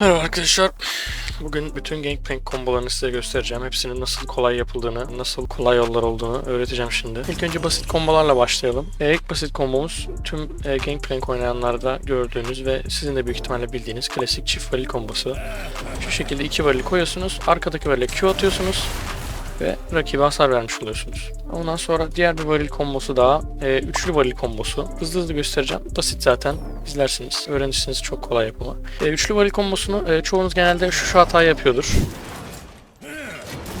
Merhaba arkadaşlar. Bugün bütün Gangplank kombolarını size göstereceğim. Hepsinin nasıl kolay yapıldığını, nasıl kolay yollar olduğunu öğreteceğim şimdi. İlk önce basit kombolarla başlayalım. E, ilk basit kombomuz tüm e, Gangplank oynayanlarda gördüğünüz ve sizin de büyük ihtimalle bildiğiniz klasik çift varil kombosu. Şu şekilde iki varil koyuyorsunuz, arkadaki varile Q atıyorsunuz ve rakibe hasar vermiş oluyorsunuz. Ondan sonra diğer bir varil kombosu daha. e, üçlü varil kombosu. Hızlı hızlı göstereceğim. Basit zaten. İzlersiniz. Öğrenirsiniz. Çok kolay yapımı. E, üçlü varil kombosunu e, çoğunuz genelde şu, şu hatayı yapıyordur.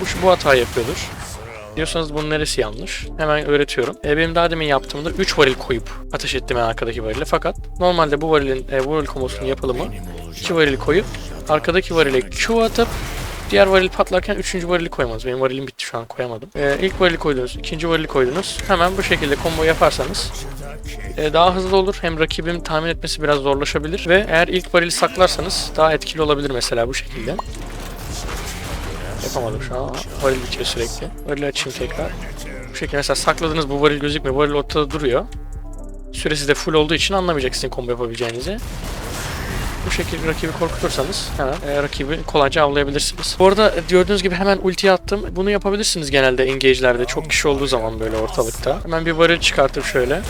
Bu şu bu hatayı yapıyordur. Diyorsanız bunun neresi yanlış? Hemen öğretiyorum. E, benim daha demin yaptığımda 3 varil koyup ateş ettim en arkadaki varile. Fakat normalde bu varilin e, varil kombosunun yapılımı 2 varil koyup arkadaki varile Q atıp Diğer varil patlarken üçüncü varili koymanız. Benim varilim bitti şu an koyamadım. Ee, ilk varili koydunuz, ikinci varili koydunuz. Hemen bu şekilde combo yaparsanız e, daha hızlı olur. Hem rakibin tahmin etmesi biraz zorlaşabilir. Ve eğer ilk varili saklarsanız daha etkili olabilir mesela bu şekilde. Yapamadım şu an varil bitiyor sürekli. Varili açayım tekrar. Bu şekilde mesela sakladınız bu varil gözükmüyor. Varil ortada duruyor. Süresi de full olduğu için anlamayacaksın combo yapabileceğinizi. Bu şekilde rakibi korkutursanız hemen e, rakibi kolayca avlayabilirsiniz. Bu arada gördüğünüz gibi hemen ulti attım. Bunu yapabilirsiniz genelde engage'lerde çok kişi olduğu zaman böyle ortalıkta. Hemen bir varil çıkartıp şöyle.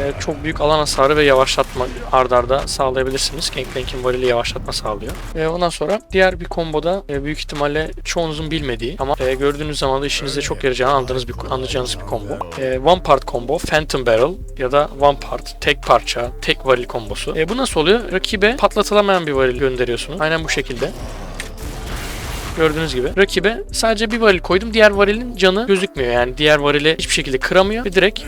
E, çok büyük alan hasarı ve yavaşlatma ard arda sağlayabilirsiniz. Gangplank'in varili yavaşlatma sağlıyor. E, ondan sonra diğer bir komboda e, büyük ihtimalle çoğunuzun bilmediği ama e, gördüğünüz zaman da işinize çok yarayacağını anladığınız bir, anlayacağınız bir combo. E, one part combo, Phantom Barrel ya da one part, tek parça, tek varil kombosu. E, bu nasıl oluyor? Rakibe patlatılamayan bir varil gönderiyorsunuz. Aynen bu şekilde. Gördüğünüz gibi. Rakibe sadece bir varil koydum. Diğer varilin canı gözükmüyor. Yani diğer varili hiçbir şekilde kıramıyor ve direkt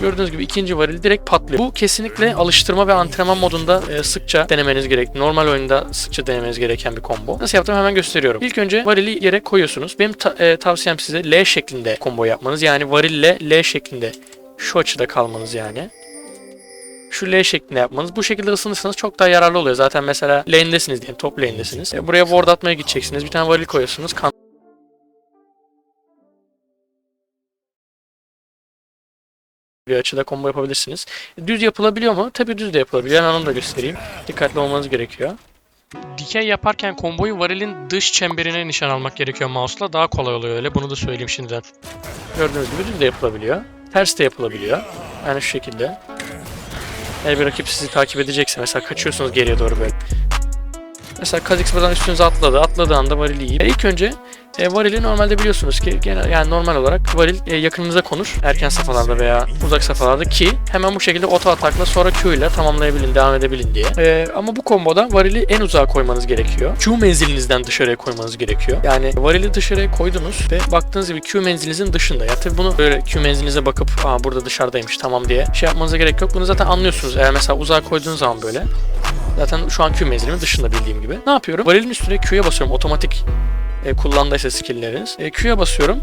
Gördüğünüz gibi ikinci varil direkt patlıyor. Bu kesinlikle alıştırma ve antrenman modunda e, sıkça denemeniz gerek. Normal oyunda sıkça denemeniz gereken bir combo. Nasıl yaptığımı hemen gösteriyorum. İlk önce varili yere koyuyorsunuz. Benim ta- e, tavsiyem size L şeklinde combo yapmanız. Yani varille L şeklinde şu açıda kalmanız yani. Şu L şeklinde yapmanız. Bu şekilde ısınırsanız çok daha yararlı oluyor. Zaten mesela lane'desiniz diyelim. Top lane'desiniz. E, buraya ward atmaya gideceksiniz. Bir tane varil koyuyorsunuz. Kan bir açıda combo yapabilirsiniz. Düz yapılabiliyor mu? Tabii düz de yapılabiliyor. Hemen onu da göstereyim. Dikkatli olmanız gerekiyor. Dikey yaparken komboyu varilin dış çemberine nişan almak gerekiyor mouse'la. Daha kolay oluyor öyle. Bunu da söyleyeyim şimdiden. Gördüğünüz gibi düz de yapılabiliyor. Ters de yapılabiliyor. Yani şu şekilde. Eğer bir rakip sizi takip edecekse mesela kaçıyorsunuz geriye doğru böyle. Mesela Kha'Zix buradan üstünüze atladı. Atladığı anda varili yiyip. E, ilk önce e, varili normalde biliyorsunuz ki genel yani normal olarak varil e, yakınınıza konur. Erken safhalarda veya uzak safhalarda ki hemen bu şekilde oto atakla sonra Q ile tamamlayabilin, devam edebilin diye. E, ama bu komboda varili en uzağa koymanız gerekiyor. Q menzilinizden dışarıya koymanız gerekiyor. Yani varili dışarıya koydunuz ve baktığınız gibi Q menzilinizin dışında. Ya tabii bunu böyle Q menzilinize bakıp Aa, burada dışarıdaymış tamam diye şey yapmanıza gerek yok. Bunu zaten anlıyorsunuz. Eğer mesela uzağa koyduğunuz zaman böyle Zaten şu an Q menzilimin dışında bildiğim gibi. Ne yapıyorum? Varilin üstüne Q'ya basıyorum. Otomatik e, kullandıysa skill'leriniz. E, Q'ya basıyorum.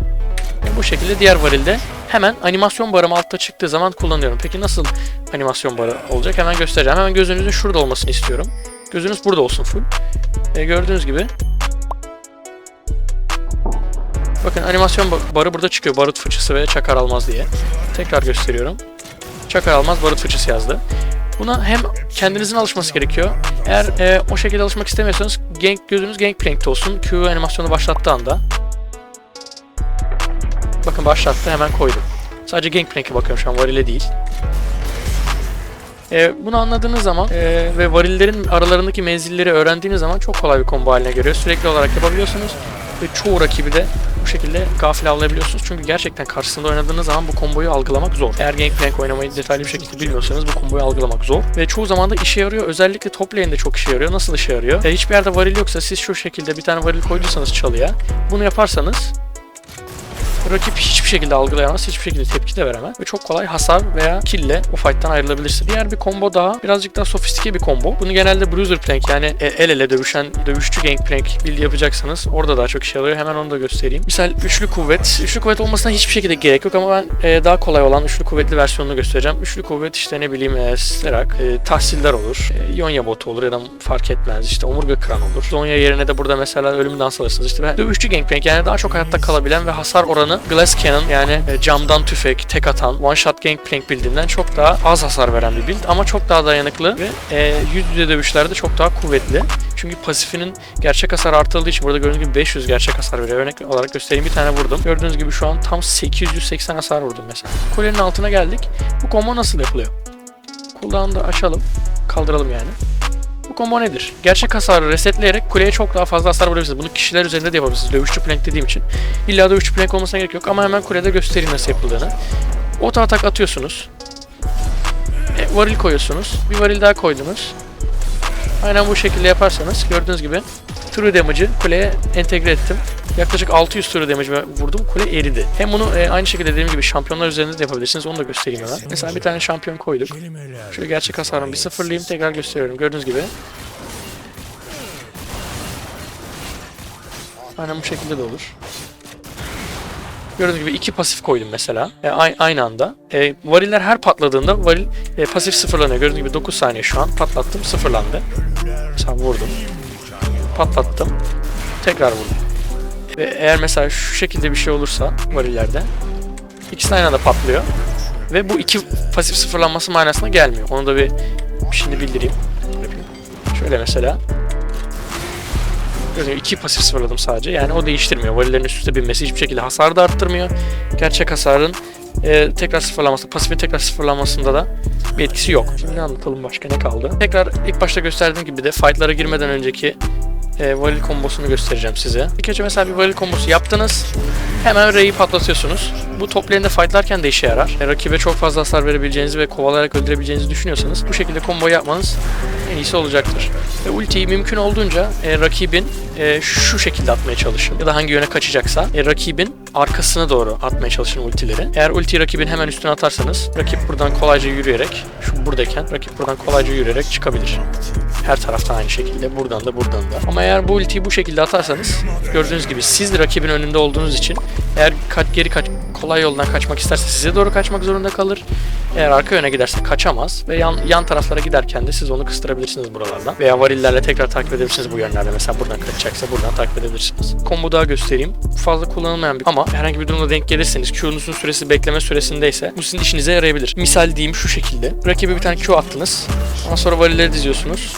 E, bu şekilde diğer varilde hemen animasyon barım altta çıktığı zaman kullanıyorum. Peki nasıl animasyon barı olacak? Hemen göstereceğim. Hemen gözünüzün şurada olmasını istiyorum. Gözünüz burada olsun full. E, gördüğünüz gibi Bakın animasyon ba- barı burada çıkıyor. Barut fıçısı ve çakar almaz diye. Tekrar gösteriyorum. Çakar almaz barut fıçısı yazdı. Buna hem kendinizin alışması gerekiyor. Eğer e, o şekilde alışmak istemiyorsanız gank, gözünüz Gangplank'te olsun. Q animasyonu başlattığı anda. Bakın başlattı hemen koydum. Sadece Gangplank'e bakıyorum şu an varile değil. E, bunu anladığınız zaman e, ve varillerin aralarındaki menzilleri öğrendiğiniz zaman çok kolay bir combo haline geliyor. Sürekli olarak yapabiliyorsunuz ve çoğu rakibi de bu şekilde gafil avlayabiliyorsunuz. Çünkü gerçekten karşısında oynadığınız zaman bu komboyu algılamak zor. Eğer Gangplank oynamayı detaylı bir şekilde bilmiyorsanız bu komboyu algılamak zor. Ve çoğu zaman da işe yarıyor. Özellikle top lane'de çok işe yarıyor. Nasıl işe yarıyor? E, hiçbir yerde varil yoksa siz şu şekilde bir tane varil koyduysanız çalıya bunu yaparsanız rakip hiçbir şekilde algılayamaz, hiçbir şekilde tepki de veremez ve çok kolay hasar veya kill'le o fight'tan ayrılabilirsin. Diğer bir combo daha birazcık daha sofistike bir combo. Bunu genelde bruiser plank yani e, el ele dövüşen dövüşçü gangplank build yapacaksanız orada daha çok işe yarıyor. Hemen onu da göstereyim. Misal üçlü kuvvet. Üçlü kuvvet olmasına hiçbir şekilde gerek yok ama ben e, daha kolay olan üçlü kuvvetli versiyonunu göstereceğim. Üçlü kuvvet işte ne bileyim e, Sterak, e, tahsiller olur, e, Yonya botu olur ya da fark etmez işte omurga kıran olur. Zonya yerine de burada mesela ölüm dans alırsınız işte ve dövüşçü gangplank yani daha çok hayatta kalabilen ve hasar oranı oranı Glass Cannon yani e, camdan tüfek, tek atan, one shot gangplank build'inden çok daha az hasar veren bir build ama çok daha dayanıklı ve e, yüz yüze dövüşlerde çok daha kuvvetli. Çünkü pasifinin gerçek hasar artırıldığı için burada gördüğünüz gibi 500 gerçek hasar veriyor. Örnek olarak göstereyim bir tane vurdum. Gördüğünüz gibi şu an tam 880 hasar vurdum mesela. Kulenin altına geldik. Bu combo nasıl yapılıyor? Cooldown'u da açalım. Kaldıralım yani. Bu combo nedir? Gerçek hasarı resetleyerek kuleye çok daha fazla hasar vurabilirsiniz. Bunu kişiler üzerinde de yapabilirsiniz. Dövüşçü plank dediğim için. İlla dövüşçü plank olmasına gerek yok ama hemen kulede göstereyim nasıl yapıldığını. Auto atak atıyorsunuz. E, varil koyuyorsunuz. Bir varil daha koydunuz. Aynen bu şekilde yaparsanız gördüğünüz gibi true damage'ı kuleye entegre ettim. Yaklaşık 600 true damage vurdum. Kule eridi. Hem bunu e, aynı şekilde dediğim gibi şampiyonlar üzerinde de yapabilirsiniz. Onu da göstereyim hemen. Mesela bir tane şampiyon koyduk. Şöyle gerçek hasarını bir sıfırlayayım. Tekrar gösteriyorum. Gördüğünüz gibi. Aynen bu şekilde de olur. Gördüğünüz gibi iki pasif koydum mesela. E, ay- aynı anda. E, variller her patladığında varil e, pasif sıfırlanıyor. Gördüğünüz gibi 9 saniye şu an. Patlattım sıfırlandı. Mesela vurdum. Patlattım. Tekrar vurdum. Ve eğer mesela şu şekilde bir şey olursa varillerde ikisi aynı anda patlıyor. Ve bu iki pasif sıfırlanması manasına gelmiyor. Onu da bir şimdi bildireyim. Şöyle mesela. Gördüğünüz iki pasif sıfırladım sadece. Yani o değiştirmiyor. Varillerin üst üste binmesi hiçbir şekilde hasarı da arttırmıyor. Gerçek hasarın e, tekrar sıfırlanması, pasifin tekrar sıfırlanmasında da bir etkisi yok. Şimdi anlatalım başka ne kaldı? Tekrar ilk başta gösterdiğim gibi de fightlara girmeden önceki e, varil kombosunu göstereceğim size. İlk önce mesela bir varil kombosu yaptınız. Hemen R'yi patlatıyorsunuz. Bu top lane'de fightlarken de işe yarar. E, rakibe çok fazla hasar verebileceğinizi ve kovalayarak öldürebileceğinizi düşünüyorsanız bu şekilde combo yapmanız en iyisi olacaktır. Ve ultiyi mümkün olduğunca e, rakibin e, şu şekilde atmaya çalışın. Ya da hangi yöne kaçacaksa e, rakibin arkasına doğru atmaya çalışın ultileri. Eğer ultiyi rakibin hemen üstüne atarsanız rakip buradan kolayca yürüyerek şu buradayken rakip buradan kolayca yürüyerek çıkabilir. Her taraftan aynı şekilde buradan da buradan da. Ama eğer bu ultiyi bu şekilde atarsanız gördüğünüz gibi siz rakibin önünde olduğunuz için eğer kaç geri kaç kolay yoldan kaçmak isterse size doğru kaçmak zorunda kalır. Eğer arka yöne giderse kaçamaz ve yan, yan taraflara giderken de siz onu kıstırabilirsiniz buralardan. Veya varillerle tekrar takip edebilirsiniz bu yönlerde. Mesela buradan kaçacaksa buradan takip edebilirsiniz. Combo daha göstereyim. Fazla kullanılmayan bir ama herhangi bir durumda denk gelirseniz Q'nuzun süresi bekleme süresindeyse bu sizin işinize yarayabilir. Misal diyeyim şu şekilde. Rakibe bir tane Q attınız. Ondan sonra varilleri diziyorsunuz.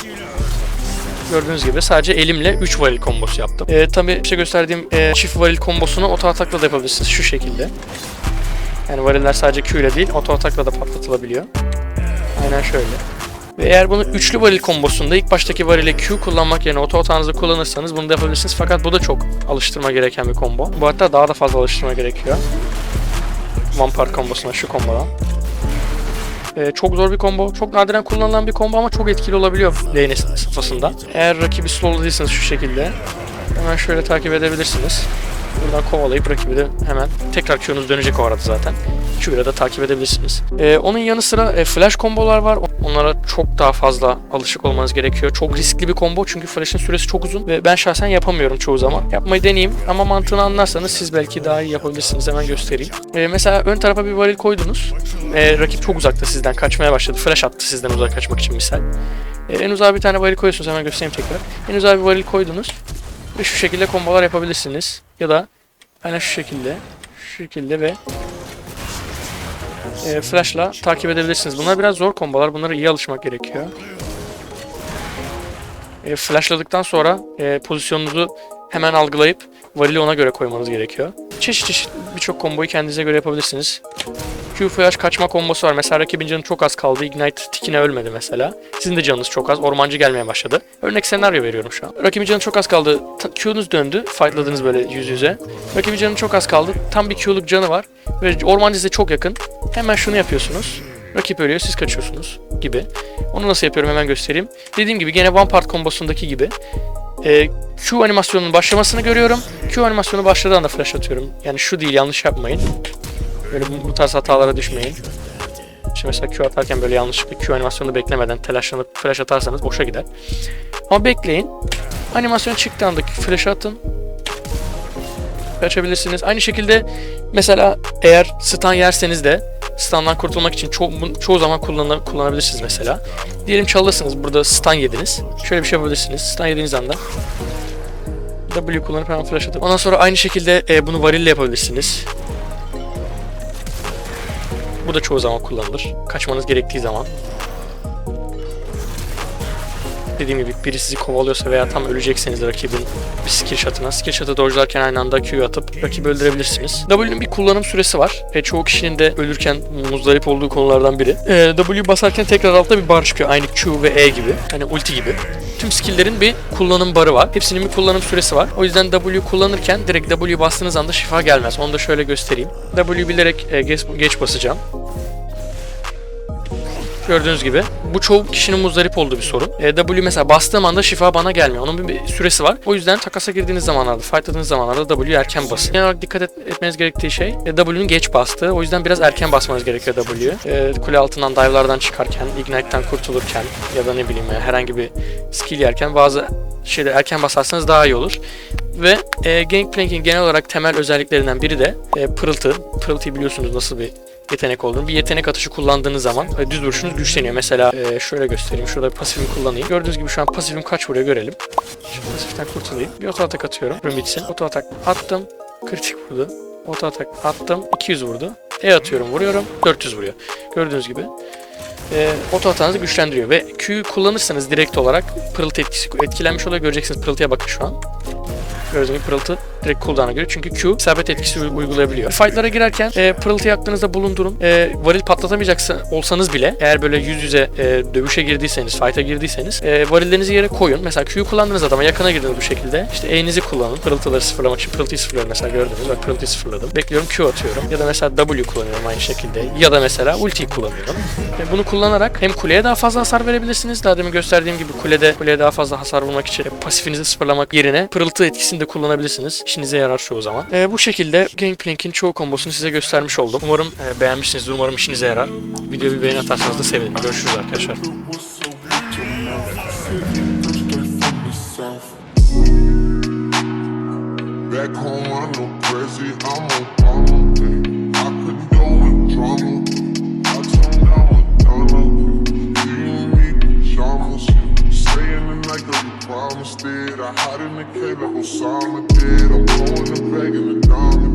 Gördüğünüz gibi sadece elimle 3 varil kombosu yaptım. Ee, tabii işte gösterdiğim e, çift varil kombosunu oto da yapabilirsiniz şu şekilde. Yani variller sadece Q ile değil oto da patlatılabiliyor. Aynen şöyle. Ve eğer bunu üçlü varil kombosunda ilk baştaki varile Q kullanmak yerine oto atağınızı kullanırsanız bunu da yapabilirsiniz. Fakat bu da çok alıştırma gereken bir combo. Bu hatta daha da fazla alıştırma gerekiyor. Part kombosuna şu kombodan. Ee, çok zor bir combo. Çok nadiren kullanılan bir combo ama çok etkili olabiliyor lane safhasında. Eğer rakibi slowladıysanız şu şekilde hemen şöyle takip edebilirsiniz. Buradan kovalayıp rakibi de hemen tekrar Q'nuz dönecek o arada zaten. Q'yla da takip edebilirsiniz. Ee, onun yanı sıra e, flash kombolar var. Onlara çok daha fazla alışık olmanız gerekiyor. Çok riskli bir combo çünkü flash'ın süresi çok uzun ve ben şahsen yapamıyorum çoğu zaman. Yapmayı deneyeyim ama mantığını anlarsanız siz belki daha iyi yapabilirsiniz. Hemen göstereyim. Ee, mesela ön tarafa bir varil koydunuz. Ee, rakip çok uzakta sizden kaçmaya başladı. Flash attı sizden uzak kaçmak için misal. Ee, en uzağa bir tane varil koyuyorsunuz. Hemen göstereyim tekrar. En uzağa bir varil koydunuz. Ve şu şekilde kombolar yapabilirsiniz. Ya da aynen şu şekilde. Şu şekilde ve e, flash'la takip edebilirsiniz. Bunlar biraz zor kombolar. Bunlara iyi alışmak gerekiyor. E, flashladıktan sonra e, pozisyonunuzu hemen algılayıp varili ona göre koymanız gerekiyor. Çeşit çeşit birçok komboyu kendinize göre yapabilirsiniz. Q flash kaçma kombosu var. Mesela rakibin canı çok az kaldı. Ignite tikine ölmedi mesela. Sizin de canınız çok az. Ormancı gelmeye başladı. Örnek senaryo veriyorum şu an. Rakibin canı çok az kaldı. Q'nuz döndü. Fightladınız böyle yüz yüze. Rakibin canı çok az kaldı. Tam bir Q'luk canı var. Ve ormancı size çok yakın. Hemen şunu yapıyorsunuz. Rakip ölüyor, siz kaçıyorsunuz gibi. Onu nasıl yapıyorum hemen göstereyim. Dediğim gibi gene one part kombosundaki gibi. e, Q animasyonunun başlamasını görüyorum. Q animasyonu başladığı anda flash atıyorum. Yani şu değil yanlış yapmayın. Böyle bu, bu tarz hatalara düşmeyin. Şimdi mesela Q atarken böyle yanlışlıkla Q animasyonu beklemeden telaşlanıp flash atarsanız boşa gider. Ama bekleyin. Animasyon çıktığı anda flash atın. Kaçabilirsiniz. Aynı şekilde mesela eğer stun yerseniz de stun'dan kurtulmak için ço çoğu zaman kullanı- kullanabilirsiniz mesela. Diyelim çalırsınız burada stun yediniz. Şöyle bir şey yapabilirsiniz. Stun yediğiniz anda W kullanıp hemen flash atıp. Ondan sonra aynı şekilde e, bunu varille yapabilirsiniz. Bu da çoğu zaman kullanılır. Kaçmanız gerektiği zaman. Dediğim gibi biri sizi kovalıyorsa veya tam ölecekseniz rakibin bir skill shot'ına. Skill shot'ı dodge'larken aynı anda Q'yu atıp rakibi öldürebilirsiniz. W'nin bir kullanım süresi var. E, çoğu kişinin de ölürken muzdarip olduğu konulardan biri. E, W basarken tekrar altta bir bar çıkıyor. Aynı Q ve E gibi. Hani ulti gibi. Tüm skill'lerin bir kullanım barı var. Hepsinin bir kullanım süresi var. O yüzden W kullanırken direkt W bastığınız anda şifa gelmez. Onu da şöyle göstereyim. W bilerek e, geç, geç basacağım. Gördüğünüz gibi. Bu çoğu kişinin muzdarip olduğu bir sorun. E, W mesela bastığım anda şifa bana gelmiyor. Onun bir, süresi var. O yüzden takasa girdiğiniz zamanlarda, fightladığınız zamanlarda W erken basın. Genel olarak dikkat et, etmeniz gerektiği şey e, geç bastığı. O yüzden biraz erken basmanız gerekiyor W'yu. E, kule altından dive'lardan çıkarken, Ignite'den kurtulurken ya da ne bileyim ya, herhangi bir skill yerken bazı şeyleri erken basarsanız daha iyi olur. Ve e, Gangplank'in genel olarak temel özelliklerinden biri de e, pırıltı. Pırıltıyı biliyorsunuz nasıl bir yetenek olduğunu. Bir yetenek atışı kullandığınız zaman e, düz vuruşunuz güçleniyor. Mesela e, şöyle göstereyim. Şurada pasifimi kullanayım. Gördüğünüz gibi şu an pasifim kaç vuruyor görelim. Şu pasiften kurtulayım. Bir oto atak atıyorum. Ürün bitsin. Oto atak attım. Kritik vurdu. Oto atak attım. 200 vurdu. E atıyorum vuruyorum. 400 vuruyor. Gördüğünüz gibi. E, oto atağınızı güçlendiriyor ve Q'yu kullanırsanız direkt olarak pırıltı etkisi etkilenmiş oluyor. Göreceksiniz pırıltıya bakın şu an. Gördüğünüz gibi pırıltı direkt cooldown'a göre çünkü Q isabet etkisi uy- uygulayabiliyor. Fight'lara girerken e, pırıltıyı aklınızda bulundurun. E, varil patlatamayacaksa olsanız bile eğer böyle yüz yüze e, dövüşe girdiyseniz, fight'a girdiyseniz e, varillerinizi yere koyun. Mesela Q'yu kullandığınız adama yakına girdiniz bu şekilde. İşte E'nizi kullanın. Pırıltıları sıfırlamak için pırıltıyı sıfırlıyorum mesela gördünüz. Bak pırıltıyı sıfırladım. Bekliyorum Q atıyorum. Ya da mesela W kullanıyorum aynı şekilde. Ya da mesela ultiyi kullanıyorum. E, bunu kullanarak hem kuleye daha fazla hasar verebilirsiniz. Daha demin gösterdiğim gibi kulede kuleye daha fazla hasar vurmak için e, pasifinizi sıfırlamak yerine pırıltı etkisini de kullanabilirsiniz. İşinize yarar çoğu zaman. E, bu şekilde Gangplank'in çoğu kombosunu size göstermiş oldum. Umarım e, beğenmişsinizdir. Umarım işinize yarar. Videoya bir beğeni atarsanız da sevinirim. Görüşürüz arkadaşlar. Back home, I know crazy, I'm on Obama. I with drama. I hide in the cave like Osama did. I'm blowing the bag in the diamond.